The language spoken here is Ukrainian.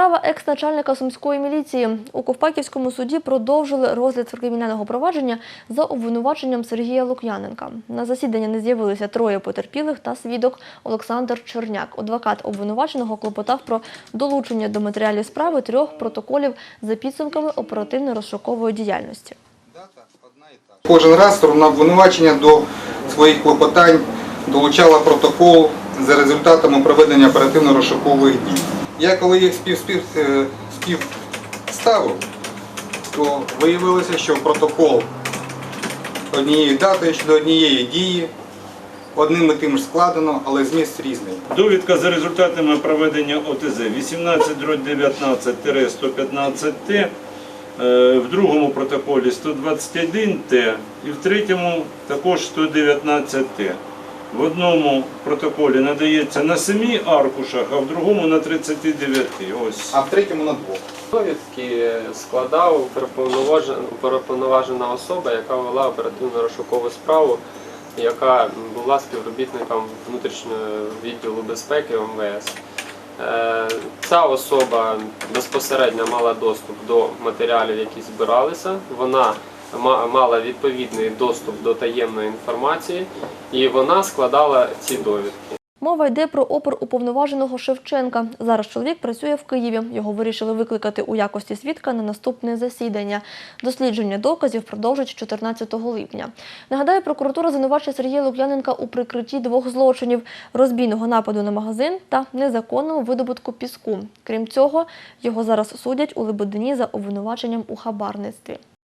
Справа екс-начальника сумської міліції у Ковпаківському суді продовжили розгляд кримінального провадження за обвинуваченням Сергія Лук'яненка. На засідання не з'явилися троє потерпілих та свідок Олександр Черняк. Адвокат обвинуваченого клопотав про долучення до матеріалів справи трьох протоколів за підсумками оперативно-розшукової діяльності. Кожен раз сторона обвинувачення до своїх клопотань долучала протокол за результатами проведення оперативно-розшукових дій. Я коли їх спів, спів, е, співставив, то виявилося, що протокол однієї дати щодо однієї дії одним і тим ж складено, але зміст різний. Довідка за результатами проведення ОТЗ 18-19-115Т, е, в другому протоколі 121Т і в третьому також 119Т. В одному протоколі надається на 7 аркушах, а в другому на 39. Ось. А в третьому на двох. Довідки складав уповноважена особа, яка вела оперативно розшукову справу, яка була співробітником внутрішнього відділу безпеки МВС. Е, Ця особа безпосередньо мала доступ до матеріалів, які збиралися. Вона мала відповідний доступ до таємної інформації, і вона складала ці довідки. Мова йде про опор уповноваженого Шевченка. Зараз чоловік працює в Києві. Його вирішили викликати у якості свідка на наступне засідання. Дослідження доказів продовжать 14 липня. Нагадаю, прокуратура звинувачує Сергія Лук'яненка у прикритті двох злочинів – розбійного нападу на магазин та незаконному видобутку піску. Крім цього, його зараз судять у Лебедині за обвинуваченням у хабарництві.